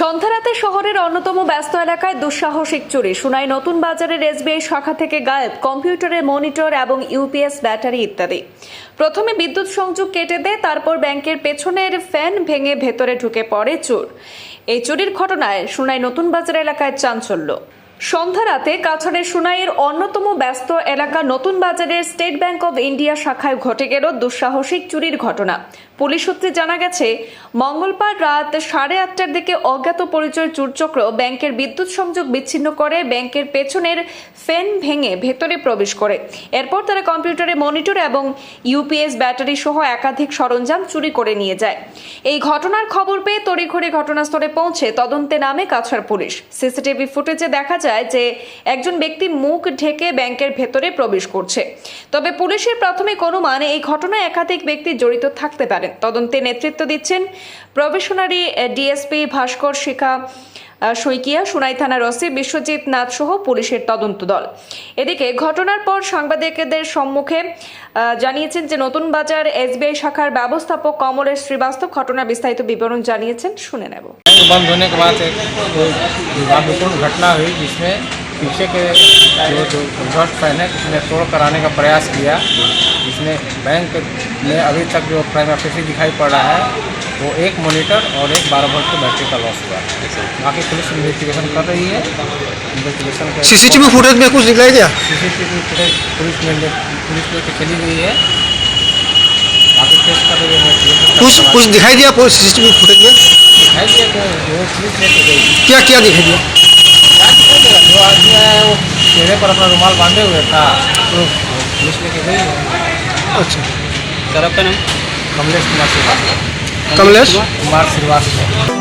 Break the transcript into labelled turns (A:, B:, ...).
A: সন্ধ্যারাতে শহরের অন্যতম ব্যস্ত এলাকায় দুঃসাহসিক চুরি। সুনাই নতুন বাজারের এসবিআই শাখা থেকে গায়েব, কম্পিউটারের মনিটর এবং ইউপিএস ব্যাটারি ইত্যাদি। প্রথমে বিদ্যুৎ সংযোগ কেটে দেয়, তারপর ব্যাংকের পেছনের ফ্যান ভেঙে ভেতরে ঢুকে পড়ে চোর। এই চুরির ঘটনায় সুনাই নতুন বাজার এলাকায় চাঞ্চল্য। সন্ধ্যা রাতে কাছাড়ের সুনাইয়ের অন্যতম ব্যস্ত এলাকা নতুন বাজারের স্টেট ব্যাংক অব ইন্ডিয়া শাখায় ঘটে গেল দুঃসাহসিক চুরির ঘটনা। পুলিশ সূত্রে জানা গেছে, মঙ্গলবার রাত সাড়ে আটটার দিকে অজ্ঞাত পরিচয় চুরচক্র ব্যাংকের বিদ্যুৎ সংযোগ বিচ্ছিন্ন করে ব্যাংকের পেছনের ফ্যান ভেঙে ভেতরে প্রবেশ করে। এরপর তারা কম্পিউটারে মনিটর এবং ইউপিএস ব্যাটারি সহ একাধিক সরঞ্জাম চুরি করে নিয়ে যায়। এই ঘটনার খবর পেয়ে তড়িঘড়ি ঘটনাস্থলে পৌঁছে তদন্তে নামে কাছাড় পুলিশ। সিসিটিভি ফুটেজে দেখা যায় যে, একজন ব্যক্তি মুখ ঢেকে ব্যাংকের ভেতরে প্রবেশ করছে। তবে পুলিশের প্রাথমিক অনুমান, এই ঘটনায় একাধিক ব্যক্তি জড়িত থাকতে পারেন তদন্তে নেতৃত্ব দিচ্ছেন প্রবেশনারি ডিএসপি ভাস্কর শিখা আহ, শইকিয়া সুনাই থানার ওসি বিশ্বজিৎ নাথ সহ পুলিশের তদন্ত দল এদিকে ঘটনার পর সাংবাদিকদের সম্মুখে আহ, জানিয়েছেন যে নতুন বাজার এসবিআই শাখার ব্যবস্থাপক কমলেশ শ্রীবাস্তব ঘটনার বিস্তারিত বিবরণ জানিয়েছেন শুনে নেব
B: बैंक बंद होने के बाद एक कोई विवादपूर्ण घटना हुई जिसमें पीछे के जो जो एग्जॉस्ट फैन है उसने तोड़ कराने का प्रयास किया जिसमें बैंक में अभी तक जो प्राइम दिखाई पड़ रहा है वो एक मॉनिटर और एक बारह वोल्ट की बैटरी का लॉस हुआ है। बाकी पुलिस इन्वेस्टिगेशन कर रही है। इन्वेस्टिगेशन के
C: सीसीटीवी फुटेज में कुछ दिखाई दिया
B: सीसीटीवी फुटेज पुलिस में पुलिस लेके चली गई है। बाकी केस कर रही है।
C: कुछ कुछ दिखाई दिया सीसीटीवी फुटेज में?
B: दिखाई दिया कि वो पुलिस लेके गई।
C: क्या क्या दिखाई दिया?
B: जो आदमी है वो चेहरे पर अपना रुमाल बांधे हुए था तो पुलिस लेके गई।
C: अच्छा।
B: सर आपका नाम? कमलेश कुमार श्रीवास्तव।
C: कमलेश
B: कुमार श्रीवास्तव।